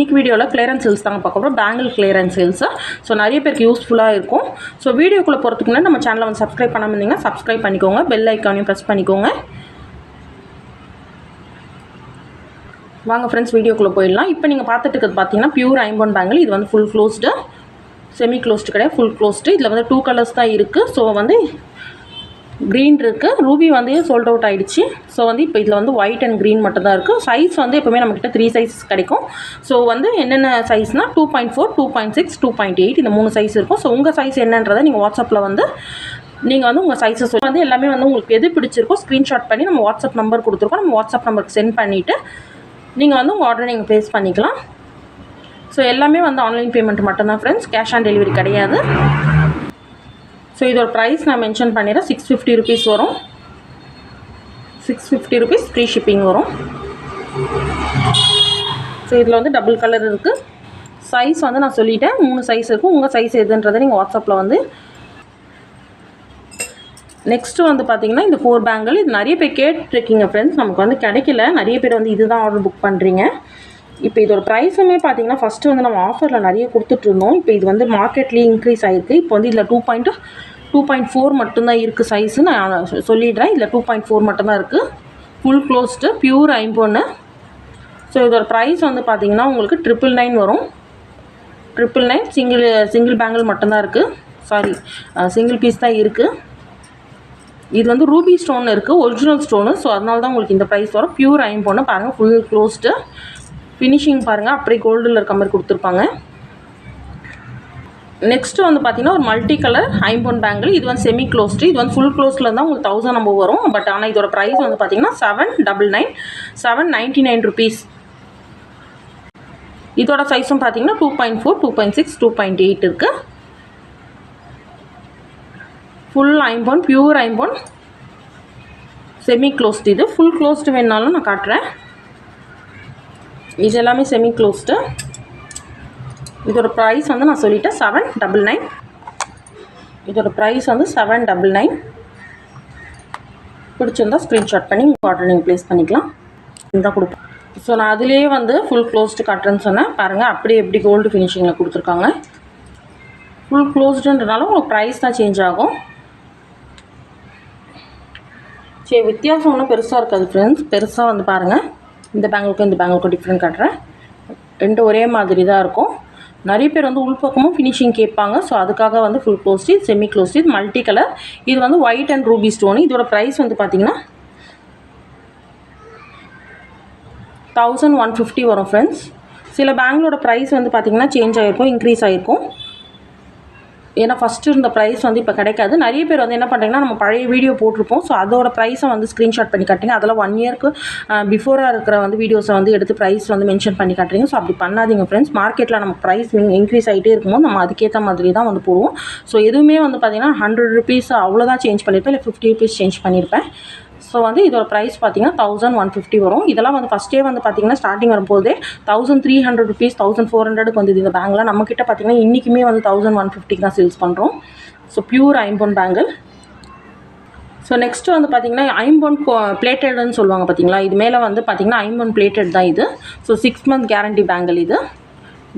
இன்றைக்கி வீடியோவில் clearance sales தாங்க பார்க்க போகிறோம் பேங்கிள் கிளியரன்ஸ் சேல்ஸு ஸோ நிறைய பேருக்கு யூஸ்ஃபுல்லாக இருக்கும். ஸோ வீடியோக்குள்ளே போகிறதுக்கு முன்னாடி நம்ம சேனலை வந்து சப்ஸ்கிரைப் பண்ணாமல் இருந்தீங்கன்னா சப்ஸ்கிரைப் பண்ணிக்கோங்க. பெல் ஐக்கானையும் ப்ரெஸ் பண்ணிக்கோங்க. வாங்க ஃப்ரெண்ட்ஸ் வீடியோக்குள்ளே போயிடலாம். இப்போ நீங்கள் பார்த்துட்டு இருக்கிறது பார்த்தீங்கன்னா பியூர் ஐம்பன் பேங்கிள் இது வந்து ஃபுல் க்ளோஸ்டு செமி க்ளோஸ்டு கிடையாது. ஃபுல் க்ளோஸ்டு இதில் வந்து டூ கலர்ஸ் தான் இருக்குது ஸோ வந்து க்ரீன் இருக்குது ரூபி வந்து சோல்ட் அவுட் ஆகிடுச்சு ஸோ வந்து இப்போ இதில் வந்து ஒயிட் அண்ட் க்ரீன் மட்டும் தான் இருக்குது சைஸ் வந்து எப்போவுமே நம்மக்கிட்ட த்ரீ சைஸ் கிடைக்கும். ஸோ வந்து என்னென்ன சைஸ்னால் two point four two point six two point eight இந்த மூணு சைஸ் இருக்கும். ஸோ உங்கள் சைஸ் என்னன்றதை நீங்கள் வாட்ஸ்அப்பில் வந்து நீங்கள் வந்து உங்கள் சைஸஸ் வந்து எல்லாமே வந்து உங்களுக்கு எது பிடிச்சிருக்கோ ஸ்க்ரீன்ஷாட் பண்ணி நம்ம வாட்ஸ்அப் நம்பர் கொடுத்துருக்கோம். நம்ம வாட்ஸ்அப் நம்பருக்கு சென்ட் பண்ணிவிட்டு நீங்கள் வந்து உங்கள் ஆர்டரை நீங்கள் ப்ளேஸ் பண்ணிக்கலாம். ஸோ எல்லாமே வந்து ஆன்லைன் பேமெண்ட் மட்டும்தான் ஃப்ரெண்ட்ஸ் கேஷ் ஆன் டெலிவரி கிடையாது. ஸோ இதோட ப்ரைஸ் நான் மென்ஷன் பண்ணிடுறேன். சிக்ஸ் ஃபிஃப்டி ருபீஸ் வரும். Six fifty rupees free shipping வரும். ஸோ இதில் வந்து டபுள் கலர் இருக்குது சைஸ் வந்து நான் சொல்லிட்டேன். மூணு சைஸ் இருக்கும். உங்கள் சைஸ் எதுன்றதை நீங்கள் வாட்ஸ்அப்பில் வந்து நெக்ஸ்ட்டு வந்து பார்த்தீங்கன்னா இந்த ஃபோர் பேங்கிள் இது நிறைய பேர் கேட்டிருக்கீங்க ஃப்ரெண்ட்ஸ் நமக்கு வந்து கிடைக்கல. நிறைய பேர் வந்து இதுதான் ஆர்டர் புக் பண்ணுறீங்க இப்போ இதோட ப்ரைஸுமே பார்த்தீங்கன்னா ஃபஸ்ட்டு வந்து நம்ம ஆஃபரில் நிறைய கொடுத்துட்ருந்தோம் இப்போ இது வந்து மார்க்கெட்லேயே இன்க்ரீஸ் ஆகிருக்கு இப்போ வந்து இதில் two point two point four மட்டும்தான் இருக்குது சைஸு நான் சொல்லிடுறேன். இதில் டூ பாயிண்ட் ஃபோர் மட்டும்தான் இருக்குது ஃபுல் க்ளோஸ்டு பியூர் ஐம்பொன்று ஸோ இதோட ப்ரைஸ் வந்து பார்த்திங்கன்னா உங்களுக்கு ட்ரிபிள் நைன் வரும். Triple nine single single bangle மட்டும்தான் இருக்குது சாரி சிங்கிள் பீஸ் தான் இருக்குது இது வந்து ரூபி ஸ்டோன் இருக்குது ஒரிஜினல் ஸ்டோனு ஸோ அதனால தான் உங்களுக்கு இந்த ப்ரைஸ் வரும். பியூர் ஐம்பொன்று பாருங்கள் ஃபுல் க்ளோஸ்டு ஃபினிஷிங் பாருங்கள் அப்படியே கோல்டில் இருக்க மாதிரி கொடுத்துருப்பாங்க. நெக்ஸ்ட்டு வந்து பார்த்தீங்கன்னா ஒரு மல்டி கலர் ஐம்பொன் பேங்கிள் இது வந்து செமி க்ளோஸ்டு இது வந்து ஃபுல் க்ளோஸில் தான் உங்களுக்கு தௌசண்ட் நம்ம வரும். பட் ஆனால் இதோட ப்ரைஸ் வந்து பார்த்திங்கன்னா seven double nine seven ninety nine rupees இதோட சைஸும் பார்த்தீங்கன்னா two point four two point six two point eight இருக்குது ஃபுல் ஐம்பொன் பியூர் ஐம்பொன். செமி க்ளோஸ்டு இது. ஃபுல் க்ளோஸ்டு வேணாலும் நான் காட்டுறேன். இது எல்லாமே செமி க்ளோஸ்டு இதோட ப்ரைஸ் வந்து நான் சொல்லிட்டேன் செவன் டபுள் நைன் இதோட ப்ரைஸ் வந்து செவன் டபுள் நைன் பிடிச்சிருந்தா ஸ்க்ரீன்ஷாட் பண்ணி உங்கள் ஆர்டர் நீங்கள் ப்ளேஸ் பண்ணிக்கலாம். இதுதான் கொடுப்பேன் ஸோ நான் அதிலே வந்து ஃபுல் க்ளோஸ்டு காட்டுறேன்னு சொன்னேன். பாருங்கள் அப்படியே எப்படி கோல்டு ஃபினிஷிங்கில் கொடுத்துருக்காங்க. ஃபுல் க்ளோஸ்டுன்றனால உங்களுக்கு ப்ரைஸ் தான் சேஞ்ச் ஆகும். சரி வித்தியாசம் ஒன்றும் பெருசாக இருக்காது ஃப்ரெண்ட்ஸ் பெருசாக வந்து பாருங்கள் இந்த பேங்கிளுக்கும் இந்த பேங்கிளுக்கும் டிஃப்ரெண்ட் காட்டுறேன் ரெண்டு ஒரே மாதிரி தான் இருக்கும். நிறைய பேர் வந்து உள்பக்கமும் ஃபினிஷிங் கேட்பாங்க. ஸோ அதுக்காக வந்து full closed semi closed multi colour இது வந்து ஒயிட் அண்ட் ரூபி ஸ்டோன் இதோட ப்ரைஸ் வந்து பார்த்திங்கன்னா தௌசண்ட் ஒன் ஃபிஃப்டி வரும் ஃப்ரெண்ட்ஸ் சில பேங்களோட ப்ரைஸ் வந்து பார்த்தீங்கன்னா சேஞ்ச் ஆகிருக்கும் இன்க்ரீஸ் ஆகிருக்கும் ஏன்னா ஃபஸ்ட்டு இருந்த ப்ரைஸ் வந்து இப்போ கிடைக்காது. நிறைய பேர் வந்து என்ன பண்ணுறீங்கன்னா நம்ம பழைய வீடியோ போட்டிருப்போம். ஸோ அதோட ப்ரைஸை வந்து ஸ்க்ரீன்ஷாட் பண்ணி காட்டுங்க அதெல்லாம் ஒன் இயர்க்கு பிஃபோராக இருக்கிற வந்து வீடியோஸை வந்து எடுத்து ப்ரைஸ் வந்து மென்ஷன் பண்ணி காட்டுறீங்க. ஸோ அப்படி பண்ணாதீங்க ஃப்ரெண்ட்ஸ் மார்க்கெட்டில் நம்ம ப்ரைஸ் இன்க்ரீஸ் ஆகிட்டே இருக்கும்போது நம்ம அதுக்கேற்ற மாதிரி தான் வந்து போடுவோம். ஸோ எதுவுமே வந்து பார்த்தீங்கன்னா ஹண்ட்ரட் ருபீஸ் அவ்வளோதான் சேஞ்ச் பண்ணியிருப்பேன் இல்லை ஃபிஃப்டி ருபீஸ் சேஞ்ச் பண்ணியிருப்பேன் ஸோ வந்து இதோட ப்ரைஸ் பார்த்தீங்கன்னா தௌசண்ட் ஒன் ஃபிஃப்டி வரும். இதெல்லாம் வந்து ஃபஸ்ட்டே வந்து பார்த்தீங்கன்னா ஸ்டார்டிங் வரும்போதே thousand three hundred rupees thousand four ஹண்ட்ரடுக்கு வந்து இந்த பேங்கில் நம்மக்கிட்ட பார்த்தீங்கன்னா இன்றைக்குமே வந்து தௌசண்ட் ஒன் ஃபிஃப்டிக்கு தான் சேல்ஸ் பண்ணுறோம் ஸோ பியூர் ஐம்பொன் பேங்கிள் ஸோ நெக்ஸ்ட்டு வந்து பார்த்தீங்கன்னா ஐம்பொன் பிளேட்டட்னு சொல்லுவாங்க பார்த்தீங்களா இது மேலே வந்து பார்த்திங்கன்னா ஐம்பொன் பிளேட்டட் தான் இது. So six month guarantee bangle இது.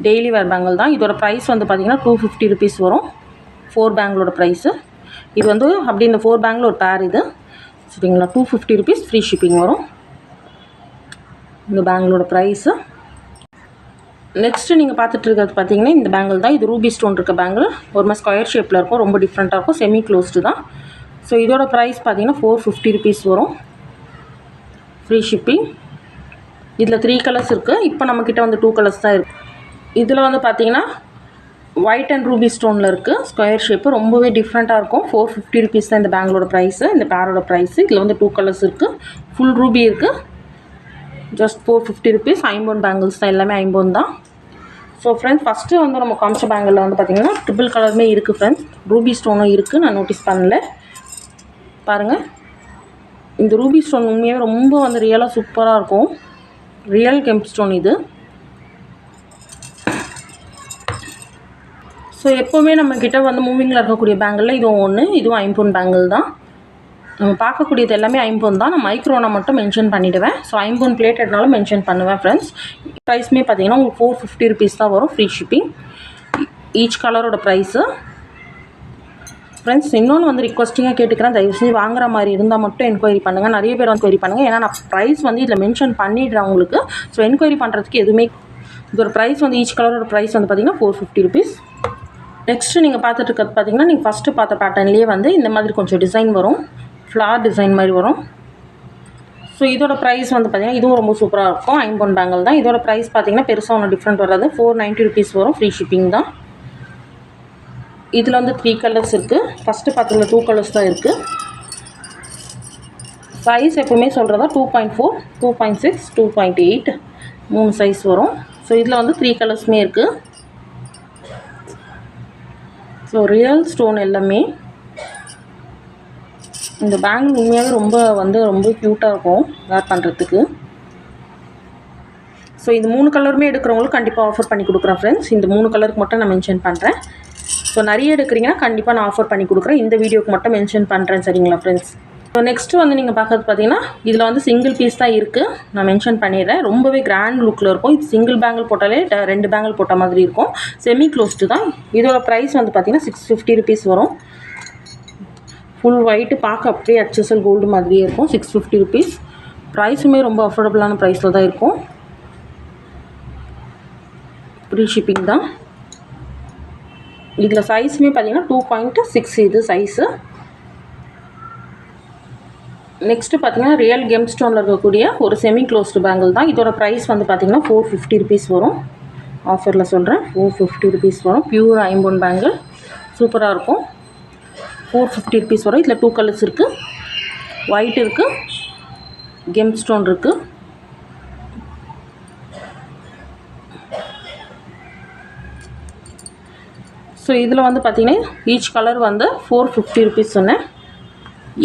டெய்லி வேர் பேங்கிள் தான். இதோட ப்ரைஸ் வந்து பார்த்தீங்கன்னா டூ ஃபிஃப்டி ருபீஸ் வரும். ஃபோர் பேங்கிளோட ப்ரைஸு இது வந்து அப்படி இந்த ஃபோர் பேங்கில் ஒரு பேர் இது. சரிங்களா? Two fifty rupees free shipping வரும். இந்த பேங்கிளோட ப்ரைஸு நெக்ஸ்ட்டு நீங்கள் பார்த்துட்ருக்கிறது பார்த்தீங்கன்னா இந்த பேங்கிள் தான். இது ரூபி ஸ்டோன் இருக்க பேங்கிள் ஒரு மாதிரி ஸ்கொயர் ஷேப்பில் இருக்கும். ரொம்ப டிஃப்ரெண்ட்டாக இருக்கும். செமி க்ளோஸ்டு தான். ஸோ இதோட ப்ரைஸ் பார்த்தீங்கன்னா ஃபோர் ஃபிஃப்டி ருபீஸ் வரும். ஃப்ரீ ஷிப்பிங் இதில் த்ரீ கலர்ஸ் இருக்குது இப்போ நம்மக்கிட்ட வந்து டூ கலர்ஸ் தான் இருக்குது இதில் வந்து பார்த்தீங்கன்னா ஒயிட் அண்ட் ரூபி ஸ்டோனில் இருக்குது ஸ்கொயர் ஷேப்பு ரொம்பவே டிஃப்ரெண்ட்டாக இருக்கும். ஃபோர் ஃபிஃப்டி ருபீஸ் தான் இந்த பேங்களோட ப்ரைஸு இந்த பேரோட ப்ரைஸு இதில் வந்து டூ கலர்ஸ் இருக்குது ஃபுல் ரூபி இருக்குது ஜஸ்ட் ஃபோர் ஃபிஃப்டி ருபீஸ் ஐம்பொன் பேங்கிள்ஸ் தான். எல்லாமே ஐம்பொன் தான். ஸோ ஃப்ரெண்ட்ஸ் ஃபஸ்ட்டு வந்து நம்ம காமிச்ச பேங்கிளில் வந்து பார்த்திங்கன்னா ட்ரிபிள் கலருமே இருக்குது ஃப்ரெண்ட்ஸ் ரூபி ஸ்டோனும் இருக்குது நான் நோட்டீஸ் பண்ணல. பாருங்கள் இந்த ரூபி ஸ்டோன் உண்மையாகவே ரொம்ப வந்து ரியலாக சூப்பராக இருக்கும். ரியல் கெம்ப் ஸ்டோன் இது. ஸோ எப்போவுமே நம்மக்கிட்ட வந்து மூவிங்கில் இருக்கக்கூடிய பேங்கிளில் இதுவும் ஒன்று இதுவும் ஐம்பொன் பேங்கிள் தான். நம்ம பார்க்கக்கூடியது எல்லாமே ஐம்பொன் தான். நான் மைக்ரோனை மட்டும் மென்ஷன் பண்ணிவிடுவேன் ஸோ ஐம்பொன் பிளேட்டட்னாலும் மென்ஷன் பண்ணுவேன் ஃப்ரெண்ட்ஸ் ப்ரைஸ்மே பார்த்தீங்கன்னா உங்களுக்கு ஃபோர் ஃபிஃப்டி ருபீஸ் தான் வரும் ஃப்ரீ ஷிப்பிங் ஈச் கலரோட ப்ரைஸு ஃப்ரெண்ட்ஸ் இன்னொன்று வந்து ரிக்வஸ்டிங்காக கேட்டுக்கிறேன். தயவு செஞ்சு வாங்குற மாதிரி இருந்தால் மட்டும் என்கொயரி பண்ணுங்கள் நிறைய பேர் வந்து கொயரி பண்ணுங்கள் ஏன்னா நான் ப்ரைஸ் வந்து இதில் மென்ஷன் பண்ணிடுறேன் உங்களுக்கு. ஸோ என்கொயரி பண்ணுறதுக்கு எதுவுமே இதோட ப்ரைஸ் வந்து ஈச் கலரோட ப்ரைஸ் வந்து பார்த்தீங்கன்னா ஃபோர் ஃபிஃப்டி ருபீஸ் நெக்ஸ்ட்டு நீங்கள் பார்த்துட்டு இருக்கிறது பார்த்தீங்கன்னா நீங்கள் ஃபஸ்ட்டு பார்த்த பேட்டர்ன்லேயே வந்து இந்த மாதிரி கொஞ்சம் டிசைன் வரும். ஃப்ளார் டிசைன் மாதிரி வரும். ஸோ இதோட ப்ரைஸ் வந்து பார்த்தீங்கன்னா இதுவும் ரொம்ப சூப்பராக இருக்கும். ஐம்பொன் பேங்கல் தான். இதோட ப்ரைஸ் பார்த்தீங்கன்னா பெருசாக ஒன்றும் டிஃப்ரெண்ட் வராது. ஃபோர் நைன்ட்டி ருபீஸ் வரும். ஃப்ரீ ஷிப்பிங் தான். இதில் வந்து த்ரீ கலர்ஸ் இருக்குது ஃபஸ்ட்டு பார்த்தீங்கன்னா டூ கலர்ஸ் தான் இருக்குது சைஸ் எப்பவுமே சொல்கிறதா two point four two point six two point eight மூணு சைஸ் வரும். ஸோ இதில் வந்து த்ரீ கலர்ஸுமே இருக்குது ஸோ ரியல் ஸ்டோன் எல்லாமே இந்த பேங்கிள் உண்மையாகவே ரொம்ப வந்து ரொம்ப க்யூட்டாக இருக்கும் வேர் பண்ணுறதுக்கு ஸோ இந்த மூணு கலருமே எடுக்கிறவங்களுக்கு கண்டிப்பாக ஆஃபர் பண்ணி கொடுக்குறேன் ஃப்ரெண்ட்ஸ் இந்த மூணு கலருக்கு மட்டும் நான் மென்ஷன் பண்ணுறேன் ஸோ நிறைய எடுக்கிறீங்கன்னா கண்டிப்பாக நான் ஆஃபர் பண்ணி கொடுக்குறேன். இந்த வீடியோக்கு மட்டும் மென்ஷன் பண்ணுறேன் சரிங்களா ஃப்ரெண்ட்ஸ் ஸோ நெக்ஸ்ட்டு வந்து நீங்கள் பார்க்கறது பார்த்தீங்கன்னா இதில் வந்து சிங்கிள் பீஸ் தான் இருக்குது நான் மென்ஷன் பண்ணிடுறேன். ரொம்பவே கிராண்ட் லுக்கில் இருக்கும். இது சிங்கிள் பேங்கிள் போட்டாலே ட- ரெண்டு பேங்கிள் போட்ட மாதிரி இருக்கும். செமி க்ளோஸ்டு தான். இதோட ப்ரைஸ் வந்து பார்த்திங்கன்னா சிக்ஸ் ஃபிஃப்டி ருபீஸ் வரும். ஃபுல் ஒயிட்டு பார்க்க அப்படியே ஹெச்எஸ்எல் கோல்டு மாதிரியே இருக்கும். சிக்ஸ் ஃபிஃப்டி ருபீஸ் ப்ரைஸுமே ரொம்ப அஃபோர்டபுளான ப்ரைஸில் தான் இருக்கும். ஃப்ரீ ஷிப்பிங் தான். இதில் சைஸுமே பார்த்திங்கன்னா டூ பாயிண்ட் சிக்ஸ் இது சைஸு நெக்ஸ்ட்டு பார்த்தீங்கன்னா ரியல் கேம் ஸ்டோனில் இருக்கக்கூடிய ஒரு செமி க்ளோஸ்டு பேங்கிள் தான். இதோட ப்ரைஸ் வந்து பார்த்தீங்கன்னா ஃபோர் ஃபிஃப்டி ருபீஸ் வரும். ஆஃபரில் சொல்கிறேன் ஃபோர் ஃபிஃப்டி ருபீஸ் வரும். பியூர் ஐம்பொன் பேங்கிள் சூப்பராக இருக்கும். ஃபோர் ஃபிஃப்டி ருபீஸ் வரும். இதில் டூ கலர்ஸ் இருக்குது ஒயிட் இருக்குது கெம் ஸ்டோன் இருக்குது ஸோ இதில் வந்து பார்த்தீங்கன்னா ஈச் கலர் வந்து ஃபோர் ஃபிஃப்டி ருபீஸ் சொன்னேன்.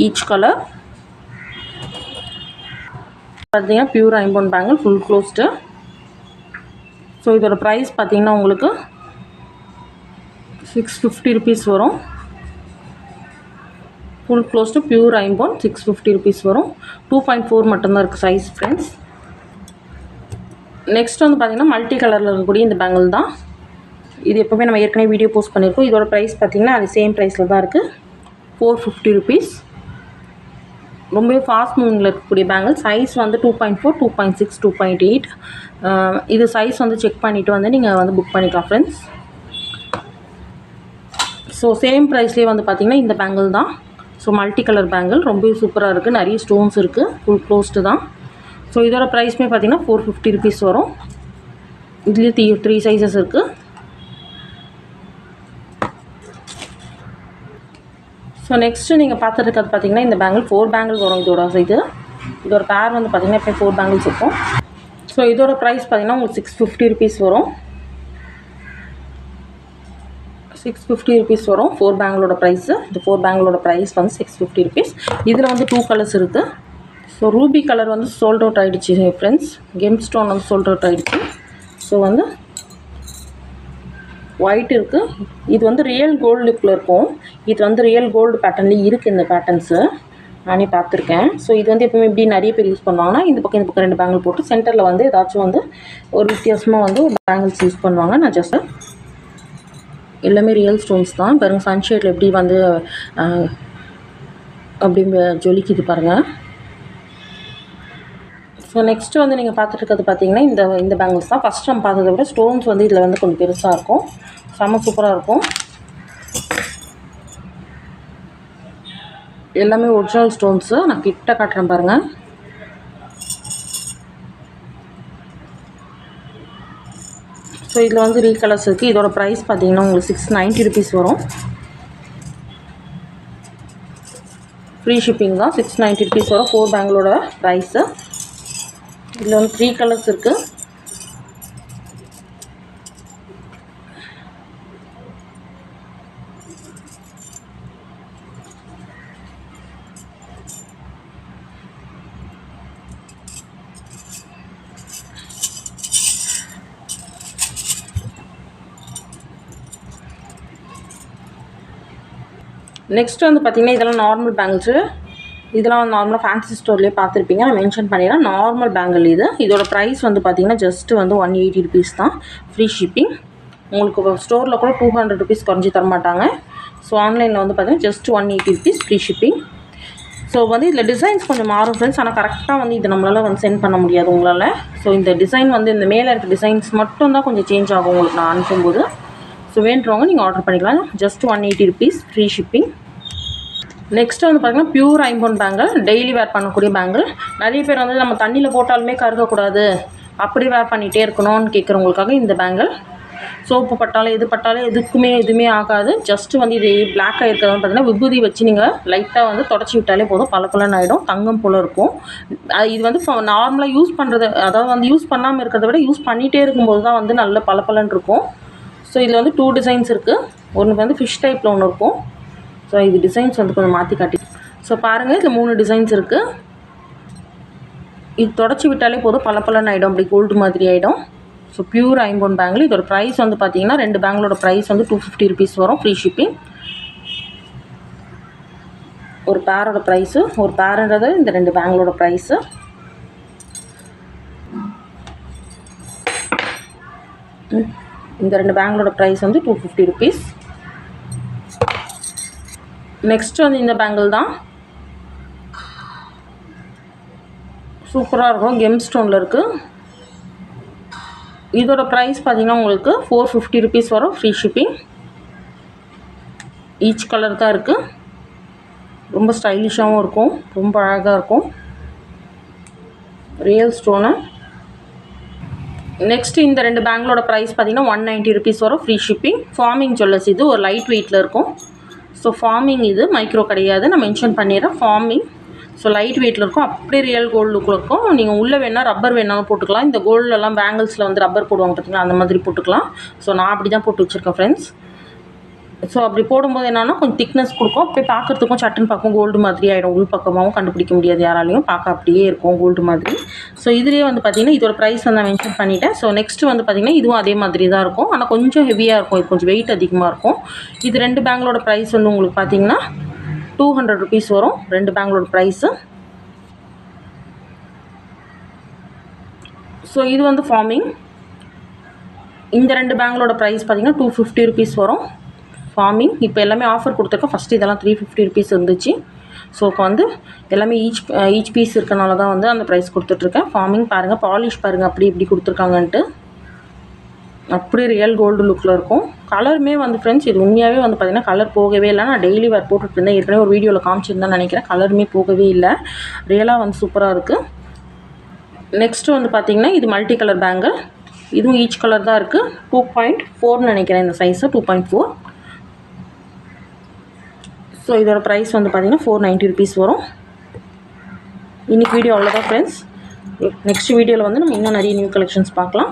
ஈச் கலர் பார்த்தீங்கன்னா பியூர் ஐம்பொன் பேங்கிள் ஃபுல் க்ளோஸ்டு ஸோ இதோட ப்ரைஸ் பார்த்திங்கன்னா உங்களுக்கு சிக்ஸ் ஃபிஃப்டி ருபீஸ் வரும். ஃபுல் க்ளோஸ்டு பியூர் ஐம்பொன் சிக்ஸ் ஃபிஃப்டி ருபீஸ் வரும். டூ பாயிண்ட் ஃபோர் மட்டும்தான் இருக்குது சைஸ் ஃப்ரெண்ட்ஸ் நெக்ஸ்ட் வந்து பார்த்திங்கன்னா மல்டி கலரில் இருக்கக்கூடிய இந்த பேங்கிள் தான். இது எப்போவுமே நம்ம ஏற்கனவே வீடியோ போஸ்ட் பண்ணியிருக்கோம். இதோட ப்ரைஸ் பார்த்திங்கன்னா அது சேம் ப்ரைஸில் தான் இருக்குது ஃபோர் ஃபிஃப்டி ருபீஸ் ரொம்பவே ஃபாஸ்ட் மூவிங்கில் இருக்கக்கூடிய பேங்கிள் சைஸ் வந்து two point four two point six two point eight இது சைஸ் வந்து செக் பண்ணிவிட்டு வந்து நீங்கள் வந்து புக் பண்ணிக்கலாம் ஃப்ரெண்ட்ஸ் ஸோ சேம் ப்ரைஸ்லேயே வந்து பார்த்திங்கன்னா இந்த பேங்கிள் தான். ஸோ மல்டி கலர் பேங்கிள் ரொம்பவே சூப்பராக இருக்குது நிறைய ஸ்டோன்ஸ் இருக்குது ஃபுல் க்ளோஸ்டு தான். ஸோ இதோட ப்ரைஸ்மே பார்த்தீங்கன்னா ஃபோர் ஃபிஃப்டி ருபீஸ் வரும். இதுலேயே த்ரீ த்ரீ சைஸஸ் இருக்குது ஸோ நெக்ஸ்ட்டு நீங்கள் பார்த்துட்டு இருக்கிறது பார்த்தீங்கன்னா இந்த பேங்கிள் ஃபோர் பேங்கிள் வரும் இதோட. இது இதோட பேர் வந்து பார்த்தீங்கன்னா இப்போ ஃபோர் பேங்கிள்ஸ் இருக்கும். ஸோ இதோட ப்ரைஸ் பார்த்தீங்கன்னா உங்களுக்கு சிக்ஸ் ஃபிஃப்டி ருபீஸ் வரும். சிக்ஸ் ஃபிஃப்டி ருபீஸ் வரும். ஃபோர் பேங்கிளோட ப்ரைஸு இந்த ஃபோர் பேங்கிளோட ப்ரைஸ் வந்து சிக்ஸ் ஃபிஃப்டி ருபீஸ் இதில் வந்து டூ கலர்ஸ் இருக்குது ஸோ ரூபி கலர் வந்து சோல்ட் அவுட் ஆகிடுச்சு ஃப்ரெண்ட்ஸ் கெம் ஸ்டோன் வந்து சோல்ட் அவுட் ஆகிடுச்சு ஸோ வந்து ஒயிட் இருக்குது இது வந்து ரியல் கோல்டுக்குள்ள இருக்கும். இது வந்து ரியல் கோல்டு பேட்டர்ன்லேயே இருக்குது இந்த பேட்டர்ன்ஸு நானே பார்த்துருக்கேன். ஸோ இது வந்து எப்பவுமே இப்படி நிறைய பேர் யூஸ் பண்ணுவாங்கன்னா இந்த பக்கம் இந்த பக்கம் ரெண்டு பேங்கிள் போட்டு சென்டரில் வந்து ஏதாச்சும் வந்து ஒரு வித்தியாசமாக வந்து ஒரு பேங்கிள்ஸ் யூஸ் பண்ணுவாங்க. நான் ஜஸ்ட்டு எல்லாமே ரியல் ஸ்டோன்ஸ் தான். பாருங்கள் சன்ஷேடில் எப்படி வந்து அப்படி ஜொலிக்குது பாருங்கள் ஸோ நெக்ஸ்ட்டு வந்து நீங்கள் பார்த்துட்டு இருக்கிறது பார்த்தீங்கன்னா இந்த இந்த பேங்கிள்ஸ் தான். ஃபஸ்ட் நம்ம பார்த்ததை விட ஸ்டோன்ஸ் வந்து இதில் வந்து கொஞ்சம் பெருசாக இருக்கும். செம்ம சூப்பராக இருக்கும். எல்லாமே ஒரிஜினல் ஸ்டோன்ஸு நான் கிட்ட காட்டுறேன் பாருங்கள் ஸோ இதில் வந்து ரீ கலர்ஸ் இருக்குது இதோட ப்ரைஸ் பார்த்தீங்கன்னா உங்களுக்கு சிக்ஸ் நைன்ட்டி ருபீஸ் வரும். ஃப்ரீ ஷிப்பிங் தான். சிக்ஸ் நைன்ட்டி ருபீஸ் வரும். ஃபோர் பேங்களோட ப்ரைஸு இதில் வந்து த்ரீ கலர்ஸ் இருக்குது நெக்ஸ்ட் வந்து பார்த்திங்கன்னா இதெல்லாம் நார்மல் பேங்கிள்ஸு இதெல்லாம் நார்மலாக ஃபேன்சி ஸ்டோர்லேயே பார்த்துருப்பீங்க. நான் மென்ஷன் பண்ணிடுறேன். நார்மல் பேங்கிள் இது. இதோட ப்ரைஸ் வந்து பார்த்தீங்கன்னா ஜஸ்ட் வந்து ஒன் எயிட்டி ருபீஸ் தான். ஃப்ரீ ஷிப்பிங் உங்களுக்கு ஸ்டோரில் கூட டூ ஹண்ட்ரட் ருபீஸ் குறைஞ்சி தரமாட்டாங்க ஸோ ஆன்லைனில் வந்து பார்த்தீங்கன்னா just one eighty rupees free shipping so வந்து இதில் டிசைன்ஸ் கொஞ்சம் மாறும் ஃப்ரெண்ட்ஸ் ஆனால் கரெக்டாக வந்து இது நம்மளால் வந்து சென்ட் பண்ண முடியாது உங்களால். ஸோ இந்த டிசைன் வந்து இந்த மேலே இருக்க டிசைன்ஸ் மட்டும் தான் கொஞ்சம் சேஞ்ச் ஆகும் உங்களுக்கு நான் அனுப்பும்போது. ஸோ வேண்டுறவங்க நீங்கள் ஆர்டர் பண்ணிக்கலாம். Just one eighty rupees free shipping next வந்து பார்த்திங்கன்னா பியூர் ஐம்பொன் பேங்கிள் டெய்லி வேர் பண்ணக்கூடிய பேங்கிள் நிறைய பேர் வந்து நம்ம தண்ணியில் போட்டாலுமே கருகக்கூடாது. அப்படி வேர் பண்ணிகிட்டே இருக்கணும்னு கேட்குறவங்களுக்காக இந்த பேங்கிள் சோப்பு பட்டாலும் எது பட்டாலும் எதுக்குமே எதுவுமே ஆகாது. ஜஸ்ட்டு வந்து இது பிளாக்காக ஆகிருக்கிறது பார்த்தீங்கன்னா விபூதி வச்சு நீங்கள் லைட்டாக வந்து தொடச்சி விட்டாலே போதும். பளபளன்னு ஆகிடும் தங்கம் போல் இருக்கும். இது வந்து நார்மலாக யூஸ் பண்ணுறது அதாவது வந்து யூஸ் பண்ணாமல் இருக்கிறத விட யூஸ் பண்ணிகிட்டே இருக்கும்போது தான் வந்து நல்ல பளபளன்னு இருக்கும். ஸோ இதில் வந்து டூ டிசைன்ஸ் இருக்குது ஒன்று வந்து ஃபிஷ் டைப்பில் ஒன்று இருக்கும். ஸோ இது டிசைன்ஸ் வந்து கொஞ்சம் மாற்றி காட்டி ஸோ பாருங்கள் இதில் மூணு டிசைன்ஸ் இருக்குது இது தொடச்சி விட்டாலே போதும். பளபளன்னு ஆகிடும் அப்படி கோல்டு மாதிரி ஆகிடும் ஸோ பியூர் ஐம்பொன் பேங்கில் இதோட ப்ரைஸ் வந்து பார்த்தீங்கன்னா ரெண்டு பேங்கிளோட ப்ரைஸ் வந்து டூ ஃபிஃப்டி ருபீஸ் வரும் ஃப்ரீ ஷிப்பிங் ஒரு பேரோட ப்ரைஸு ஒரு பேருன்றது இந்த ரெண்டு பேங்கிளோட ப்ரைஸு இந்த ரெண்டு பேங்கிளோட ப்ரைஸ் வந்து டூ ஃபிஃப்டி ருபீஸ் நெக்ஸ்ட் வந்து இந்த பேங்கிள் தான். சூப்பராக இருக்கும். கெம் ஸ்டோனில் இருக்குது இதோட ப்ரைஸ் பார்த்தீங்கன்னா உங்களுக்கு ஃபோர் ஃபிஃப்டி ருபீஸ் வரும். ஃப்ரீ ஷிப்பிங் ஈச் கலர் தான் இருக்குது ரொம்ப ஸ்டைலிஷாகவும் இருக்கும். ரொம்ப அழகாக இருக்கும். ரியல் ஸ்டோனு நெக்ஸ்ட் இந்த ரெண்டு பேங்கிளோட ப்ரைஸ் பார்த்தீங்கன்னா ஒன் நைன்ட்டி ருபீஸ் வரும். ஃப்ரீ ஷிப்பிங் ஃபார்மிங் ஜுவல்லர்ஸ் இது ஒரு லைட் வெயிட்டில் இருக்கும். ஸோ ஃபார்மிங் இது மைக்ரோ கிடையாது. நான் மென்ஷன் பண்ணிடுறேன் ஃபார்மிங் ஸோ லைட் வெயிட்டில் இருக்கும். அப்படியே ரியல் கோல்டு லுக்கில் இருக்கும். நீங்கள் உள்ளே வேணால் ரப்பர் வேணாலும் போட்டுக்கலாம். இந்த கோல்டெல்லாம் பேங்கிள்ஸில் வந்து ரப்பர் போடுவாங்க பார்த்தீங்களா அந்த மாதிரி போட்டுக்கலாம். ஸோ நான் அப்படி தான் போட்டு வச்சுருக்கேன் ஃப்ரெண்ட்ஸ் ஸோ அப்படி போடும்போது என்னன்னா கொஞ்சம் திக்னஸ் கொடுக்கும். அப்படியே பார்க்குறதுக்கும் சட்டுன்னு பார்க்கும். கோல்டு மாதிரி ஆகிடும் உள் பக்கமாகவும் கண்டுபிடிக்க முடியாது யாராலையும். பார்க்க அப்படியே இருக்கும் கோல்டு மாதிரி. ஸோ இதுலேயே வந்து பார்த்திங்கன்னா இதோட ப்ரைஸ் வந்து நான் மென்ஷன் பண்ணிட்டேன். ஸோ நெக்ஸ்ட் வந்து பார்த்திங்கன்னா இதுவும் அதே மாதிரி தான் இருக்கும். ஆனால் கொஞ்சம் ஹெவியாக இருக்கும். இது கொஞ்சம் வெயிட் அதிகமாக இருக்கும். இது ரெண்டு பேங்களோட ப்ரைஸ் வந்து உங்களுக்கு பார்த்தீங்கன்னா டூ ஹண்ட்ரட் ருபீஸ் வரும். ரெண்டு பேங்களோட ப்ரைஸு ஸோ இது வந்து ஃபார்மிங் இந்த ரெண்டு பேங்களோட ப்ரைஸ் பார்த்தீங்கன்னா டூ ஃபிஃப்டி ருபீஸ் வரும். ஃபார்மிங் இப்போ எல்லாமே ஆஃபர் கொடுத்துருக்கேன் ஃபஸ்ட்டு இதெல்லாம் த்ரீ ஃபிஃப்டி ருபீஸ் இருந்துச்சு. ஸோ இப்போ வந்து எல்லாமே ஈச் ஈச் பீஸ் இருக்கனால தான் வந்து அந்த ப்ரைஸ் கொடுத்துட்ருக்கேன். ஃபார்மிங் பாருங்கள் பாலிஷ் பாருங்கள் அப்படி இப்படி கொடுத்துருக்காங்கன்ட்டு. அப்படியே ரியல் கோல்டு லுக்கில் இருக்கும். கலருமே வந்து ஃப்ரெண்ட்ஸ் இது உண்மையாகவே வந்து பார்த்திங்கன்னா கலர் போகவே இல்லை. நான் டெய்லி வேறு போட்டுட்டு இருந்தேன். ஏற்கனவே ஒரு வீடியோவில் காமிச்சிருந்தேன் நினைக்கிறேன். கலருமே போகவே இல்லை. ரியலாக வந்து சூப்பராக இருக்குது நெக்ஸ்ட்டு வந்து பார்த்திங்கன்னா இது மல்டி கலர் பேங்கிள் இதுவும் ஈச் கலர் தான் இருக்குது டூ பாயிண்ட் ஃபோர்னு நினைக்கிறேன் இந்த size two point four so இதோட ப்ரைஸ் வந்து பார்த்திங்கன்னா ஃபோர் நைன்ட்டி ருபீஸ் வரும். இன்றைக்கி வீடியோ அவ்வளோதான் ஃப்ரெண்ட்ஸ் நெக்ஸ்ட் வீடியோவில் வந்து நம்ம இன்னும் நிறைய நியூ கலெக்ஷன்ஸ் பார்க்கலாம்.